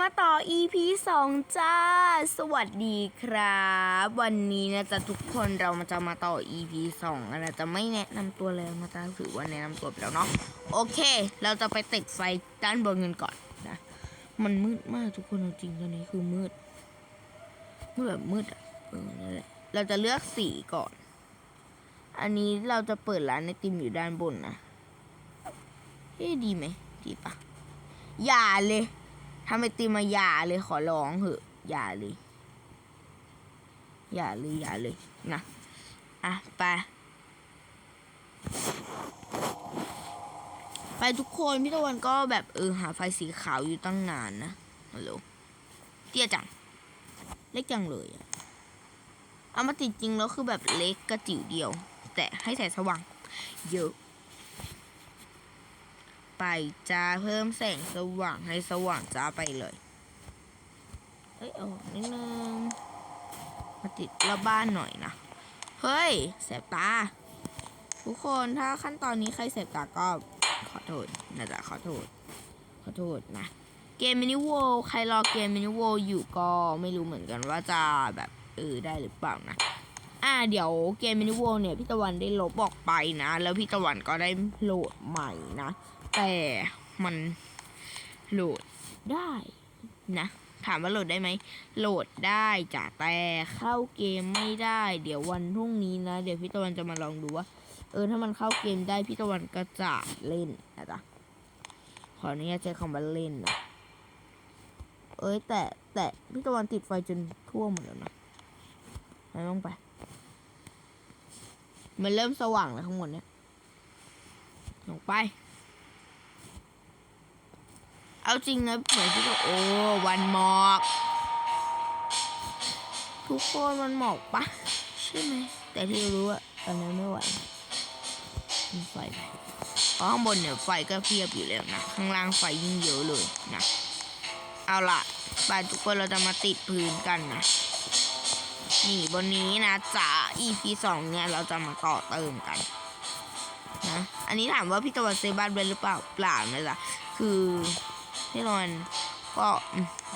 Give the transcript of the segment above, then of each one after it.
มาต่อ EP 2 จ้า สวัสดีครับ วันนี้นะจ๊ะทุกคนเรามาจะมาต่อ EP 2กันนะจะไม่แนะนำตัวเลยมาตาถือว่าแนะนำตัวไปแล้วเนาะโอเค เราจะไปติดไฟด้านบนกันก่อนนะ มันมืดมากทุกคนเอาจริงตอนนี้คือมืดมืดแบบมืดอะเออนั่นแหละเราจะเลือกสีก่อน อันนี้เราจะเปิดร้านไอติมอยู่ด้านบนนะเฮ้ยดีไหมดีปะอย่าเลย ทำไอติมมาอย่าเลยขอร้องเหอะอย่าเลย อย่าเลยอย่าเลยนะอะไปไปทุกคนพี่ตะวันก็แบบเออหาไฟสีขาวอยู่ตั้งนานนะฮัลโหลเตี้ยจัง เล็กจังเลยอะเอามาติดจริงแล้วคือแบบเล็กกระจิ๋วเดียว แต่ให้แสงสว่าง เยอะ ไปจ้าเพิ่มแสงสว่างให้สว่างจ้าไปเลยเอ้ยเอานิดนึงมาติดรอบบ้านหน่อยนะ เฮ้ยแสบตา ทุกคนถ้าขั้นตอนนี้ใครแสบตาก็ขอโทษนะจ๊ะขอโทษ ขอโทษนะ เกมมินิโวใครรอเกมมินิโวอยู่ก็ไม่รู้เหมือนกันว่าจะแบบเออได้หรือเปล่านะอ่าเดี๋ยวเกมมินิโวเนี่ยพี่ตะวันได้ลบออกไปนะ แล้วพี่ตะวันก็ได้โหลดใหม่นะ แต่มันโหลดได้นะถามว่าโหลดได้ไหมโหลดได้จ้ะแต่เข้าเกมไม่ได้ เดี๋ยววันพรุ่งนี้นะ เดี๋ยวพี่ตะวันจะมาลองดูว่า เออถ้ามันเข้าเกมได้พี่ตะวันก็จะเล่นนะจ๊ะขออนุญาตใช้คำว่าเล่นนะเอ้ยแต่แต่พี่ตะวันติดไฟจนทั่วหมดแล้วนะไปลงไป มันเริ่มสว่างแล้วข้างบนเนี่ยลงไป เอาจริงนะเหมือนที่เราโอ้วันหมอก ทุกคนมันหมอกปะใช่ไหมแต่ที่รู้อะตอนนั้นไม่ไหวมีไฟเพราะข้างบนเนี่ยไฟก็เพียบอยู่แล้วนะ ข้างล่างไฟยิ่งเยอะเลยนะ เอาล่ะไปทุกคนเราจะมาติดพื้นกันนะ นี่บนนี้นะจ๊ะ EP สองเนี่ยเราจะมาต่อเติมกันนะ อันนี้ถามว่าพี่ตะวันซื้อบ้านไว้หรือเปล่าเปล่านะจ๊ะคือ พี่ตะวันก็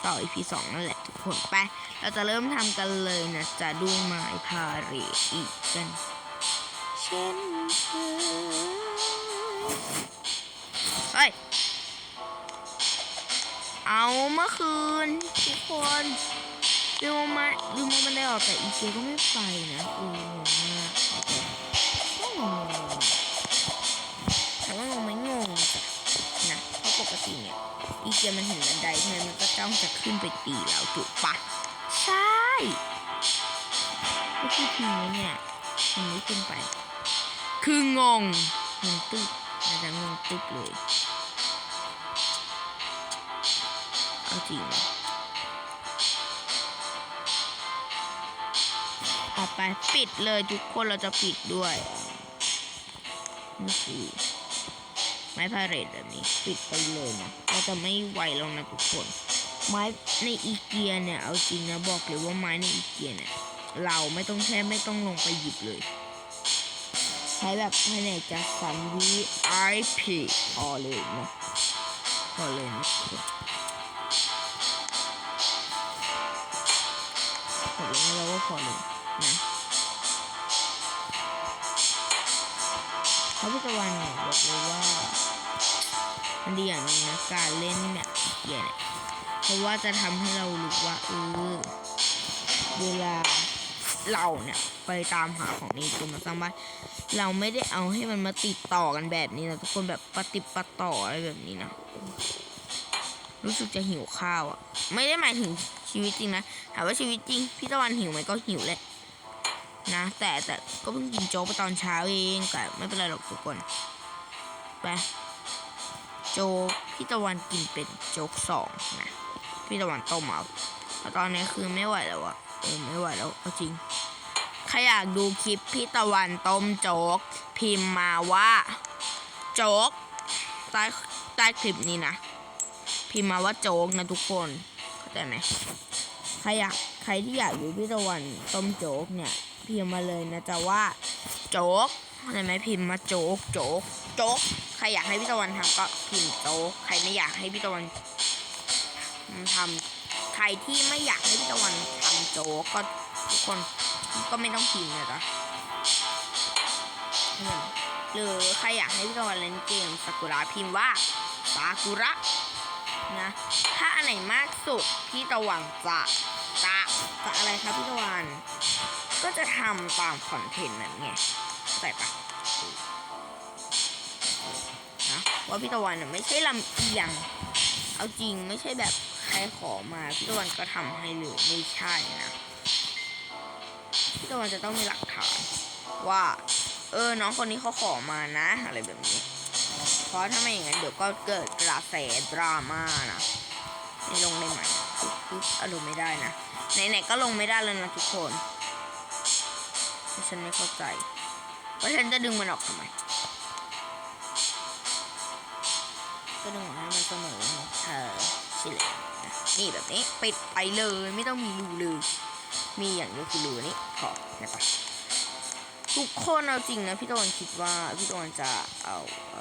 ต่อ EP สองนั่นแหละทุกคนไป เราจะเริ่มทำกันเลยนะจะดูไม้พาเรอีกกันเช่นเคยเฮ้ยเอาเมื่อคืนทุกคนลืมเอามาลืมเอามันได้ออกแต่อีเจก็ไม่ไปนะอองงมากโอ อีเจมันเห็นบันไดใช่ไหมมันก็ต้องจะขึ้นไปตีเราถูกปะใช่ก็คือทีนี้เนี่ยมันไม่ขึ้นไป คืองงงงตึ๊บนะจ๊ะงงตึ๊บเลยเอาจริงออกไปปิดเลยทุกคนเราจะปิดด้วยนี่คือ ไม้พาเรตแบบนี้ปิดไปเลยนะเราจะไม่ไหวแล้วนะทุกคน ไม้ในอีเกียเนี่ยเอาจริงนะบอกเลยว่าไม้ในอีเกียเนี่ยเราไม่ต้องแค่ไม่ต้องลงไปหยิบเลย ใช้แบบแผนกจัดสรร VIP พอเลยนะพอเลยนะทุกคนผมรู้แล้วว่าพอเลยนะเขาพิจารณาเนี่ยบอกเลยว่า มันดีอย่างหนึงนะการเล่นแบบเกียร์เนี่ยเพราะว่าจะทำให้เรารู้ว่าเออเวลาเราเนี่ยไปตามหาของนี้ตัวมาสร้างบ้านเราไม่ได้เอาให้มันมาติดต่อกันแบบนี้นะทุกคนแบบปฏิปต่ออะไรแบบนี้นะรู้สึกจะหิวข้าวอะ ไม่ได้หมายถึงชีวิตจริงนะถามว่าชีวิตจริงพี่ตะวันหิวไหมก็หิวแหละนะ แต่แต่ก็เพิ่งกินโจ๊กไปตอนเช้าเองแต่ไม่เป็นไรหรอกทุกคนไป โจ๊กพี่ตะวันกินเป็นโจ๊กสองนะพี่ตะวันต้มเอาแต่ตอนนี้คือไม่ไหวแล้วอะเออไม่ไหวแล้วเอาจริงใครอยากดูคลิปพี่ตะวันต้มโจ๊กพิมพ์มาว่า โจ๊กใต้ใต้คลิปนี้นะ พิมพ์มาว่าโจ๊กนะทุกคนเข้าใจไหมใครอยากใครที่อยากดูพี่ตะวันต้มโจ๊กเนี่ยพิมพ์มาเลยนะจ๊ะว่า โจ๊กเข้าใจไหมพิมพ์มาโจ๊กโจ๊กโจ๊ก รอยากให้พี่ตะวันทำก็พิมพ์โจ๊ใครไม่อยากให้พี่ตะวันทำใครที่ไม่อยากให้พี่ตะวันทำโจ๊ก็ทุกคนก็ไม่ต้องพิมพ์นะจ๊ะหรือใครอยากให้พี่ตะวันเล่นเกมซากุระพิมพ์ว่าซากุระนะถ้าอันไหนมากสุดพี่ตะวันจะจะจะอะไรครับพี่ตะวัน ก็จะทำตามคอนเทนต์นั้นไงเข้าใจปะ ว่าพี่ตะวันไม่ใช่ลำเอียง เอาจริงไม่ใช่แบบใครขอมาพี่ตะวันก็ทำให้เลยไม่ใช่นะพี่ตะวันจะต้องมีหลักฐานว่า เออน้องคนนี้เขาขอมานะ อะไรแบบนี้ เพราะถ้าไม่อย่างนั้นเดี๋ยวก็เกิดกระแสดราม่านะไม่ลงได้ไหมปึ๊บปึ๊บอารมณ์ไม่ได้นะไหนๆก็ลงไม่ได้แล้วนะทุกคนฉันไม่เข้าใจว่าฉันจะดึงมันออกทำไม ก็ดึงออกให้มันเสมอเออใช่เลยนะนี่แบบนี้ปิดไปเลยไม่ต้องมีรูเลยมีอย่างเดียวคือรูนี้พอนะปะทุกคนเอาจริงนะพี่ตะวันคิดว่าพี่ตะวันจะเอาเอ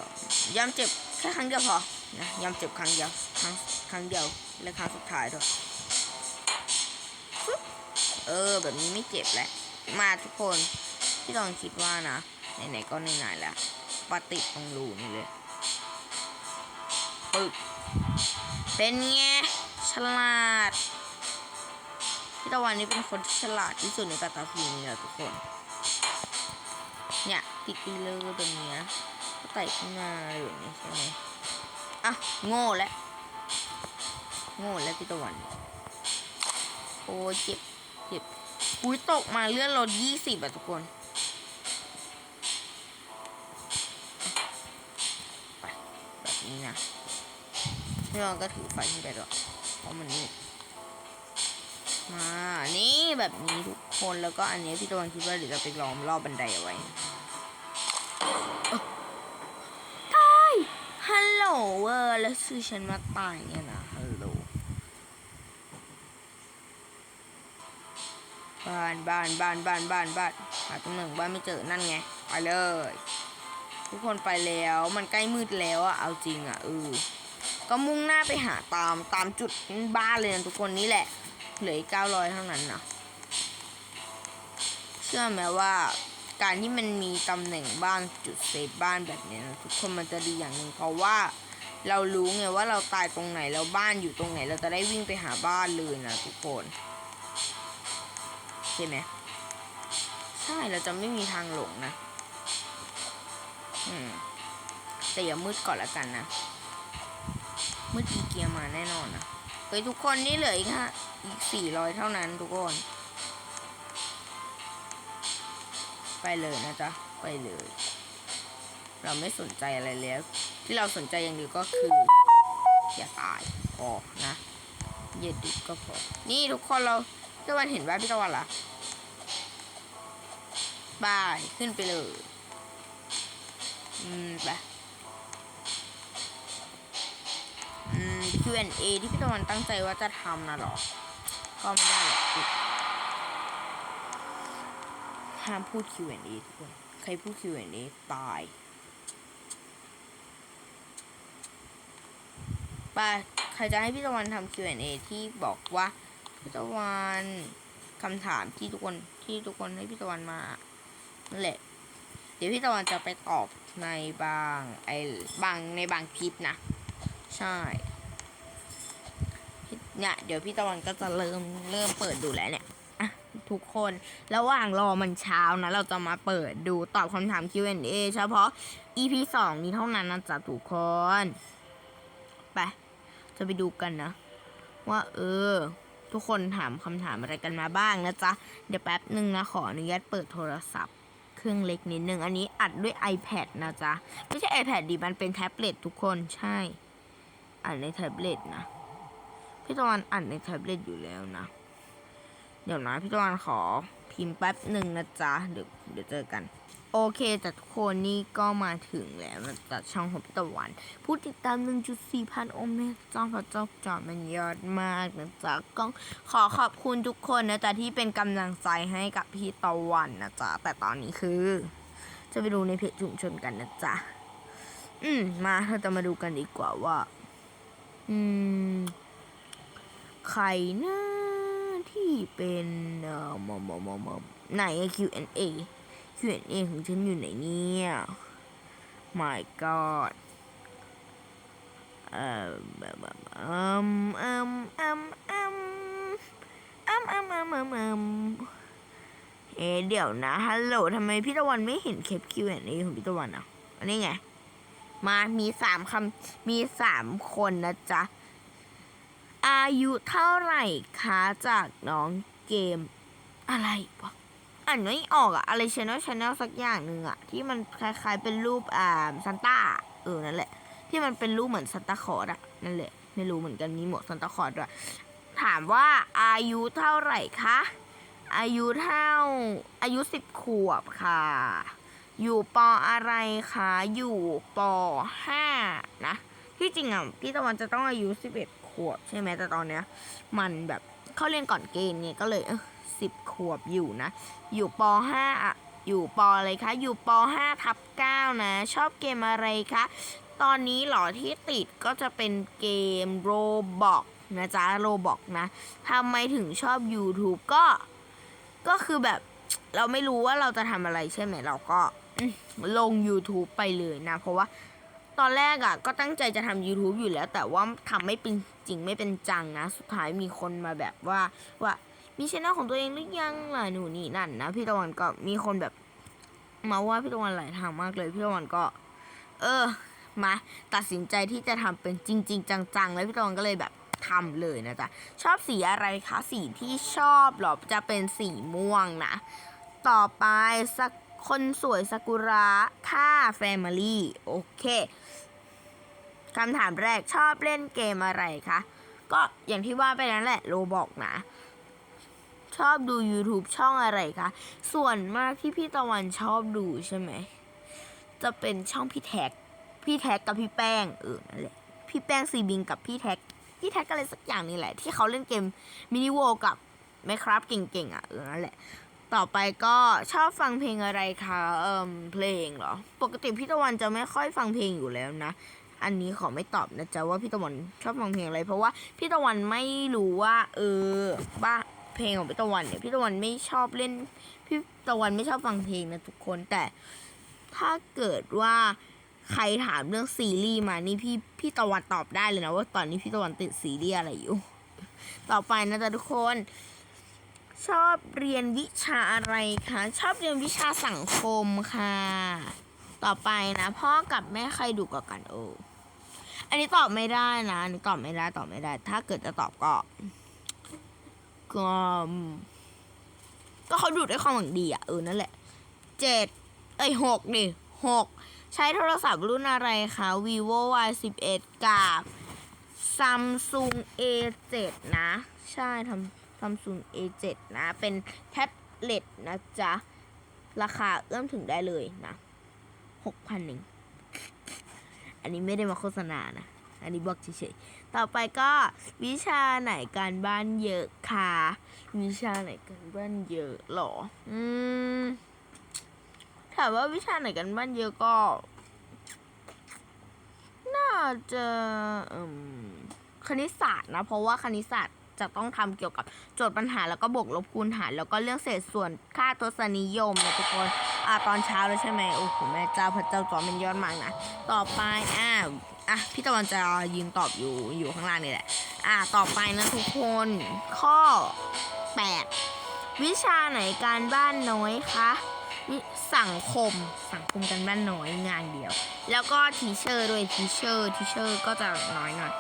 อย่ำเจ็บแค่ครั้งเดียวพอนะย่ำเจ็บครั้งเดียวครั้งครั้งเดียวและครั้งสุดท้ายด้วยเออแบบนี้ไม่เจ็บแล้วมาทุกคนพี่ตะวันคิดว่านะไหนๆก็ไหนๆแล้วปาติตรงรูนี่เลย ปึ๊บเป็นไงฉลาดพี่ตะวันนี่เป็นคนที่ฉลาดที่สุดในกาตัดทีนี้แหละทุกคน เนี่ยติดไปเลยแบบเนี้ยก็ไต่ขึ้นมาแบบนี้ใช่ไหมอะโง่แล้วโง่แล้วพี่ตะวัน โอ้เจ็บเจ็บอุ้ยตกมาเลื่อนรถยี่สิบอะทุกคนไปแบบนี้นะ พี่รอนก็ถือไฟขึ้นไปหรอกเพราะมันนี่มานี่แบบนี้ทุกคนแล้วก็อันนี้พี่ตะวันคิดว่าเดี๋ยวจะไปล้อมรอบบันไดเอาไว้ตายฮัลโหลเวอร์แล้วซื้อฉันมาตายเนี่ยนะฮัลโหลบ้านบ้านบ้านบ้านบ้านบ้านหาตรงหนึ่งบ้านไม่เจอนั่นไงไปเลย ทุกคนไปแล้วมันใกล้มืดแล้วอะเอาจริงอะเออ ก็มุ่งหน้าไปหาตามตามจุดบ้านเลยนะทุกคนนี่แหละ เหลือเก้าร้อยเท่านั้นนะเชื่อไหมว่าการที่มันมีตำแหน่งบ้านจุดเซฟบ้านแบบนี้นะทุกคนมันจะดีอย่างหนึ่งเพราะว่าเรารู้ไงว่าเราตายตรงไหนแล้วบ้านอยู่ตรงไหน เราจะได้วิ่งไปหาบ้านเลยนะทุกคนใช่ไหมใช่เราจะไม่มีทางหลงนะ อืมแต่อย่ามืดก่อนละกันนะ มืดอีเกียร์มาแน่นอนนะเฮ้ยทุกคนนี่เหลืออีกฮะอีกสี่ร้อยเท่านั้นทุกคน ไปเลยนะจ๊ะ ไปเลย เราไม่สนใจอะไรแล้ว ที่เราสนใจอย่างเดียวก็คือ อย่าตายพอนะอย่าดึกก็พอ นี่ทุกคนเราพี่ตะวันเห็นว่าพี่ตะวันละบาย ขึ้นไปเลย อืม ไป Q&A ที่พี่ตะวันตั้งใจว่าจะทำนะหรอ ก็ไม่ได้หรอกห้ามพูด Q&A ทุกคน ใครพูด Q&A ตาย ไป ใครจะให้พี่ตะวันทำ Q&A ที่บอกว่าพี่ตะวันคำถามที่ทุกคนที่ทุกคนให้พี่ตะวันมานั่นแหละ เดี๋ยวพี่ตะวันจะไปตอบในบางไอ้บางในบางคลิปนะ ใช่ เนี่ย เดี๋ยวพี่ตะวันก็จะเริ่มเริ่มเปิดดูแล้วเนี่ยอะทุกคนระหว่างรอมันเช้านะ เราจะมาเปิดดูตอบคำถาม Q&A เฉพาะ EP สองนี้เท่านั้นนะจ๊ะทุกคน ไป จะไปดูกันนะ ว่า เออ ทุกคนถามคำถามอะไรกันมาบ้างนะจ๊ะ เดี๋ยวแป๊บหนึ่งนะ ขออนุญาตเปิดโทรศัพท์เครื่องเล็กนิดนึง อันนี้อัดด้วย iPad นะจ๊ะ ไม่ใช่ iPad ดิมันเป็นแท็บเล็ตทุกคนใช่อ่านในแท็บเล็ตนะ พี่ตะวันอ่านในแท็บเล็ตอยู่แล้วนะ เดี๋ยวนะพี่ตะวันขอพิมพ์แป๊บหนึ่งนะจ๊ะเดี๋ยวเดี๋ยวเจอกัน โอเคแต่ทุกคนนี่ก็มาถึงแล้วนะจ๊ะช่องของพี่ตะวันผู้ติดตาม 1.4 พันโอเมกจ้องพระเจ้าจอมันยอดมากนะจ๊ะก็ขอขอบคุณทุกคนนะจ๊ะที่เป็นกำลังใจให้กับพี่ตะวันนะจ๊ะแต่ตอนนี้คือ จะไปดูในเพจชุมชนกันนะจ๊ะอืมมาเราจะมาดูกันดีกว่าว่า อืม ใครนะที่เป็นเอ่อมอมอมอมอไหน Q&A Q&A ของฉันอยู่ไหนเนี่ย my god เอ่อแบบแบบอืมอืมอืมอืมอืมอืมอืมอืมอืมเอ๊เดี๋ยวนะฮัลโหลทำไมพี่ตะวันไม่เห็นเคป Q&A ของพี่ตะวันอะอันนี้ไง มามีสามคำมีสามคนนะจ๊ะ อายุเท่าไหร่คะจากน้องเกมอะไรวะอ่านไม่ออกอะอะไรชแนลชแนลสักอย่างหนึ่งอะที่มันคล้ายๆเป็นรูปอ่าซันต้าเออนั่นแหละ ที่มันเป็นรูปเหมือนซันตาคอร์ดอะนั่นแหละไม่รู้เหมือนกันมีหมวกซันตาคอร์ดด้วยถามว่าอายุเท่าไหร่คะอายุเท่าอายุสิบขวบค่ะ อยู่ปออะไรคะอยู่ปห้านะที่จริงอะพี่ตะวันจะต้องอายุสิบเอ็ด ขวบใช่ไหมแต่ตอนเนี้ย มันแบบเข้าเรียนก่อนเกณฑ์ไงก็เลยสิบขวบอยู่นะ อยู่ปห้าอะอยู่ปอะไรคะ อยู่ปห้าทับเก้านะ ชอบเกมอะไรคะ ตอนนี้หรอที่ติดก็จะเป็นเกมโรบอกนะจ๊ะโรบอกนะทำไมถึงชอบ YouTube ก็ ก็คือแบบเราไม่รู้ว่าเราจะทำอะไรใช่ไหมเราก็ลง YouTube ไปเลยนะ เพราะว่า ตอนแรกอะ่ะก็ตั้งใจจะทำ YouTube อยู่แล้ว แต่ว่าทำไม่เป็นจริงไม่เป็นจังนะ สุดท้ายมีคนมาแบบว่าว่ามีช่องของตัวเองหรือยังล่ะหนูนี่นั่นนะพี่ตะวันก็มีคนแบบ มาว่าพี่ตะวันหลายทางมากเลยพี่ตะวันก็ เออ มา ตัดสินใจที่จะทำเป็นจริง ๆ จัง ๆ แล้วพี่ตะวันก็เลยแบบทำเลยนะจ๊ะชอบสีอะไรคะสีที่ชอบหรอจะเป็นสีม่วงนะ ต่อไปสักคนสวยซากุระท่าแฟมิลี่โอเค คำถามแรกชอบเล่นเกมอะไรคะ ก็อย่างที่ว่าไปนั่นแหละโรบอกนะ ชอบดู YouTube ช่องอะไรคะ ส่วนมากที่พี่ตะวันชอบดูใช่ไหม จะเป็นช่องพี่แท็ก พี่แท็กกับพี่แป้ง เออ นั่นแหละ พี่แป้งซีบิงกับพี่แท็ก พี่แท็กอะไรสักอย่างนี่แหละ ที่เขาเล่นเกมมินิโวกับแมคครับเก่งๆอะ เออ นั่นแหละต่อไปก็ชอบฟังเพลงอะไรคะ เอ่มเพลงเหรอ ปกติพี่ตะวันจะไม่ค่อยฟังเพลงอยู่แล้วนะ อันนี้ขอไม่ตอบนะจ๊ะว่าพี่ตะวันชอบฟังเพลงอะไร เพราะว่าพี่ตะวันไม่รู้ว่า เออบ้าเพลงของพี่ตะวันเนี่ยพี่ตะวันไม่ชอบเล่นพี่ตะวันไม่ชอบฟังเพลงนะทุกคนแต่ถ้าเกิดว่าใครถามเรื่องซีรีส์มานี่พี่พี่ตะวันตอบได้เลยนะว่าตอนนี้พี่ตะวันติดซีรีส์อะไรอยู่ ต่อไปนะจ๊ะทุกคน ชอบเรียนวิชาอะไรคะชอบเรียนวิชาสังคมค่ะ ต่อไปนะ พ่อกับแม่ใครดุกว่ากันโออันนี้ตอบไม่ได้นะอันนี้ตอบไม่ได้ตอบไม่ได้ ถ้าเกิดจะตอบก็ ก็ก็เขาดูด้วยความหวังดีอะเออนั่นแหละเจ็ดเอ้ยหกดิหกใช้โทรศัพท์รุ่นอะไรคะ vivo y 1 1กับ Samsung A7 นะ ใช่ทำ Samsung A7 นะ เป็นแท็บเล็ตนะจ๊ะ ราคาเอื้อมถึงได้เลยนะ หกพันหนึ่ง อันนี้ไม่ได้มาโฆษณานะ อันนี้บอกเฉยๆ ต่อไปก็วิชาไหนการบ้านเยอะค่ะ วิชาไหนการบ้านเยอะหรอ อืม ถามว่าวิชาไหนกันบ้านเยอะก็ น่าจะอืมคณิตศาสตร์นะ เพราะว่าคณิตศาสตร์ จะต้องทำเกี่ยวกับโจทย์ปัญหาแล้วก็บวกลบคูณหาร แล้วก็เรื่องเศษส่วนค่าทศนิยมนะทุกคนอ่าตอนเช้าเลยใช่ไหมโอ้โหแม่เจ้าพระเจ้าจอมเป็นยอดมากนะต่อไปอ่าอะพี่ตะวันจะยืนตอบอยู่อยู่ข้างล่างนี่แหละ อ่าต่อไปนะทุกคนข้อ 8 วิชาไหนการบ้านน้อยคะสังคมสังคมการบ้านน้อยงานเดียว แล้วก็ทีเชอร์ด้วยทีเชอร์ทีเชอร์ก็จะน้อยหน่อย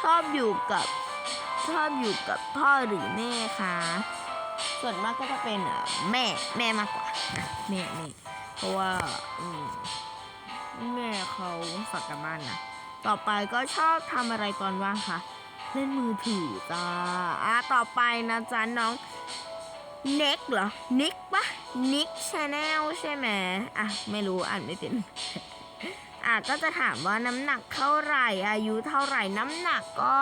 ชอบอยู่กับ ชอบอยู่กับพ่อหรือแม่คะส่วนมากก็จะเป็นแม่แม่มากกว่าแม่แม่เพราะว่าอืแม่เขาฝากกันบ้านนะต่อไปก็ชอบทำอะไรตอนว่างคะเล่นมือถือจ้าอะต่อไปนะจ๊ะน้องเน็กเหรอนิกปะนิกชาแนลใช่ไหมอะไม่รู้อ่านไม่เป็นอะก็จะถามว่าน้ำหนักเท่าไหร่ อายุเท่าไหร่น้ำหนักก็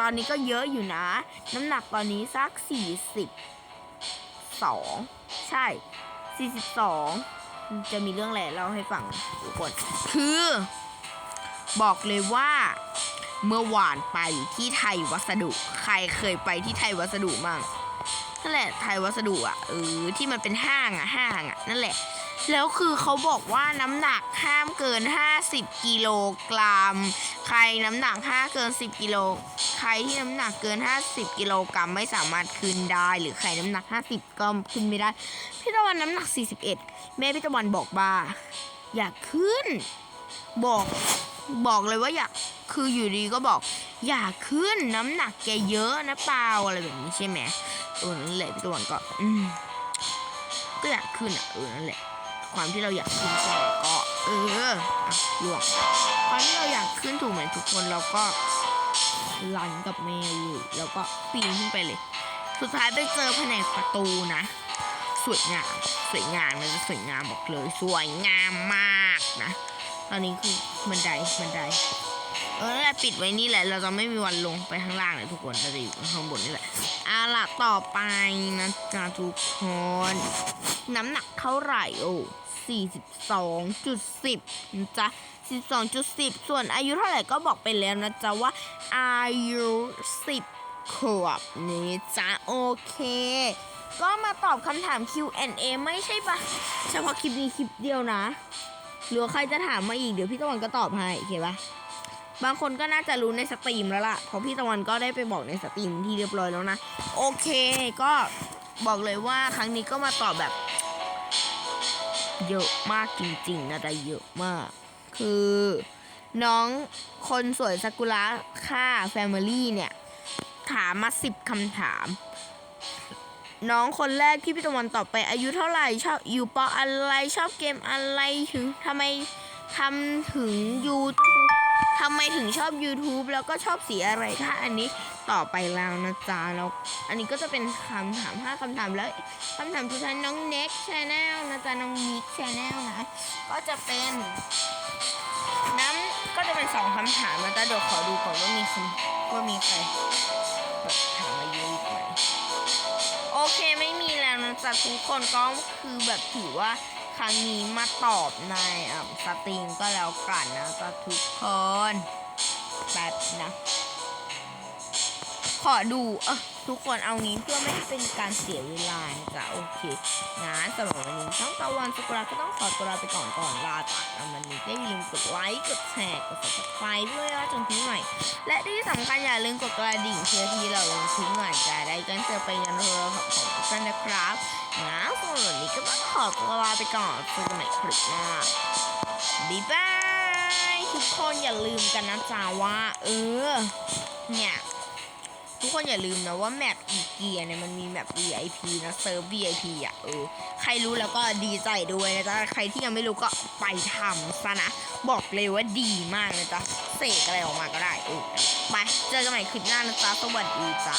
ตอนนี้ก็เยอะอยู่นะ น้ำหนักตอนนี้สักสี่สิบสองใช่สี่สิบสองจะมีเรื่องอะไรเล่าให้ฟังทุกคนคือ บอกเลยว่าเมื่อวานไปที่ไทยวัสดุ ใครเคยไปที่ไทยวัสดุมั่งนั่นแหละไทยวัสดุอะเออที่มันเป็นห้างอะห้างอะนั่นแหละ แล้วคือเขาบอกว่าน้ำหนักห้ามเกิน 50 กิโลกรัม ใครน้ำหนัก 5 เกิน 10 กิโล ใครที่น้ำหนักเกิน 50 กิโลกรัมไม่สามารถขึ้นได้ หรือใครน้ำหนัก 50 ก็ขึ้นไม่ได้ พี่ตะวันน้ำหนัก 41 แม่พี่ตะวันบอกว่าอยากขึ้น บอกบอกเลยว่าอยากคืออยู่ดีก็บอก อยากขึ้นน้ำหนักแกเยอะนะเปล่าอะไรแบบนี้ใช่ไหมเออนั่นแหละพี่ตะวันก็อืมก็อยากขึ้นอะเออนั่นแหละ ความที่เราอยากขึ้นก็ก็เอออะหลวง ความที่เราอยากขึ้นถูกไหมทุกคนเราก็ลันกับแม่อยู่แล้วก็ปีนขึ้นไปเลย สุดท้ายไปเจอแผนกประตูนะ สวยงามสวยงามนจะสวยงามบอกเลย สวยงามมากนะตอนนี้คือบันไดบันไดเออแหละปิดไว้นี่แหละ เราจะไม่มีวันลงไปข้างล่างเลยทุกคนเราจะอยู่ข้างบนนี่แหละเอาล่ะต่อไปนะจ๊ะทุกคน น้ำหนักเท่าไหร่โอ้42.10นะจ๊ะ 42.10 ส่วนอายุเท่าไหร่ก็บอกไปแล้วนะจ๊ะว่าอายุ 10 ขวบนี่จ๊ะโอเค ก็มาตอบคำถาม Q&A ไม่ใช่ปะเฉพาะคลิปนี้คลิปเดียวนะ หรือใครจะถามมาอีกเดี๋ยวพี่ตะวันก็ตอบให้โอเคปะบางคนก็น่าจะรู้ในสตรีมแล้วล่ะ เพราะพี่ตะวันก็ได้ไปบอกในสตรีมที่เรียบร้อยแล้วนะ โอเคก็บอกเลยว่าครั้งนี้ก็มาตอบแบบ เยอะมากจริงๆนะแต่เยอะมาก คือ น้องคนสวยซากุระค่าแฟมิลี่เนี่ย ถามมาสิบคำถาม น้องคนแรกที่พี่ตะวันตอบไปอายุเท่าไหร่ชอบอยู่ปออะไรชอบเกมอะไรถึงทำไมทำถึง YouTube ทำไมถึงชอบ YouTube แล้วก็ชอบสีอะไรถ้าอันนี้ต่อไปแล้วนะจ๊ะแล้วอันนี้ก็จะเป็นคำถามห้าคำถามแล้วคำถามสุดท้ายน้อง Next Channel นะจ๊ะน้อง Nick Channel นะ ก็จะเป็นน้ำก็จะเป็นสองคำถามนะจ๊ะเดี๋ยวขอดูก่อนว่ามีคำว่ามีใครแบบถามมาเยอะอีกไหมโอเคไม่มีแล้วนะจ๊ะทุกคนก็คือแบบถือว่าครั้งนี้มาตอบในอ่าสตรีมก็แล้วกันนะจ๊ะทุกคนแป๊บนะ ขอดูเออ ทุกคนเอางี้เพื่อไม่ให้เป็นการเสียเวลาจ๊ะโอเคงั้นสำหรับวันนี้ช่องตะวันสุกราก็ต้องขอตัวลาไปก่อนก่อนลาจากกันวันนี้ก็อย่าลืมกดไลค์กดแชร์กด subscribe ด้วยนะจนที่ใหม่และที่สำคัญอย่าลืมกดกระดิ่งเพื่อที่เราลงคลิปใหม่จะได้แจ้งเตือนไปยังโทรศัพท์ของทุกท่านนะครับงั้นสำหรับวันนี้ก็ต้องขอตัวลาไปก่อนเจอกันใหม่คลิปหน้าบ๊ายบายทุกคนอย่าลืมกันนะจ๊ะว่าเออเนี่ย ทุกคนอย่าลืมนะว่าแมปอีเกียเนี่ยมันมีแมป VIP นะเซิร์ฟ VIP อะเออใครรู้แล้วก็ดีใจด้วยนะจ๊ะใครที่ยังไม่รู้ก็ไปทำซะนะบอกเลยว่าดีมากนะจ๊ะเสกอะไรออกมาก็ได้เออไปเจอกันใหม่คลิปหน้านะจ๊ะสวัสดีจ้า